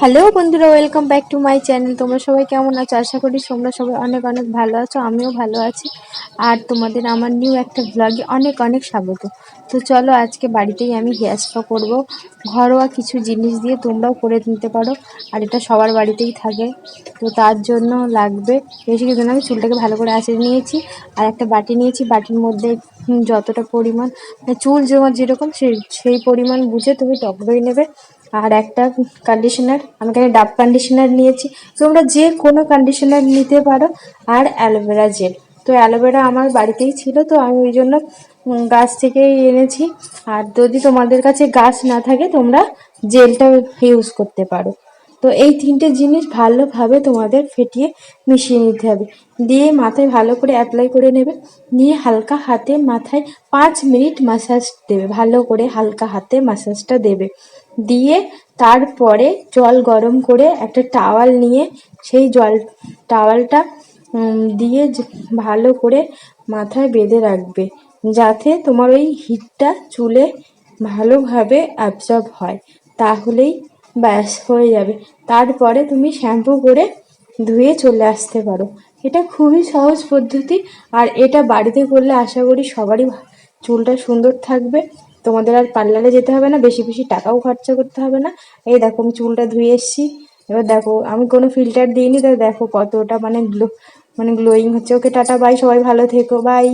Hello বন্ধুরা, welcome back to my channel. তোমরা সবাই কেমন আছো? আশা করি তোমরা সবাই অনেক অনেক ভালো আছো, আমিও ভালো আছি। আর তোমাদের আমার নিউ একটা ব্লগে অনেক অনেক স্বাগত। তো চলো আজকে বাড়িতেই আমি হেয়ার স্পা করব। ঘরোয়া কিছু জিনিস দিয়ে তোমরাও করে নিতে পারো। আর এটা সবার বাড়িতেই থাকে। তো তার জন্য লাগবে বেশি কিছু আমি চুলটাকে ভালো করে আঁচড়ে নিয়েছি। আর একটা বাটি নিয়েছি, বাটির মধ্যে যতটা পরিমাণ, চুল জমা যেরকম সেই সেই পরিমাণ বুঝে তুমি টক দই নেবে। আর একটা কন্ডিশনার আমি এখানে ডাব কন্ডিশনার নিয়েছি। তোমরা যে কোনো কন্ডিশনার নিতে পারো, আর অ্যালোভেরা জেল। তো অ্যালোভেরা আমার বাড়িতেই ছিল, তো আমি ওই জন্য গাছ থেকেই এনেছি। আর যদি তোমাদের কাছে গাছ না থাকে, তোমরা জেলটা ইউজ করতে পারো। তো এই তিনটে জিনিস ভালোভাবে তোমাদের ফেটিয়ে মিশিয়ে নিতে হবে। দিয়ে মাথায় ভালো করে অ্যাপ্লাই করে নেবে। নিয়ে হালকা হাতে মাথায় পাঁচ মিনিট মাসাজ দেবে। ভালো করে হালকা হাতে মাসাজটা দেবে। দিয়ে তারপরে জল গরম করে একটা টাওয়াল নিয়ে সেই জল, টাওয়ালটা দিয়ে ভালো করে মাথায় বেঁধে রাখবে যাতে তোমার ওই হিটটা চুলে ভালোভাবে অ্যাবজর্ব হয়। তাহলেই ব্যাস হয়ে যাবে। তারপরে তুমি শ্যাম্পু করে ধুয়ে চলে আসতে পারো। এটা খুবই সহজ পদ্ধতি আর এটা বাড়িতে করলে আশা করি সবারই চুলটা সুন্দর থাকবে। তোমাদের আর পার্লারে যেতে হবে না, বেশি বেশি টাকাও খরচা করতে হবে না। এই দেখো আমি চুলটা ধুয়ে এসছি। এবার দেখো, আমি কোনো ফিল্টার দিইনি তাই দেখো কতটা মানে গ্লো মানে গ্লোয়িং হচ্ছে। ওকে টাটা বাই সবাই ভালো থেকো বাই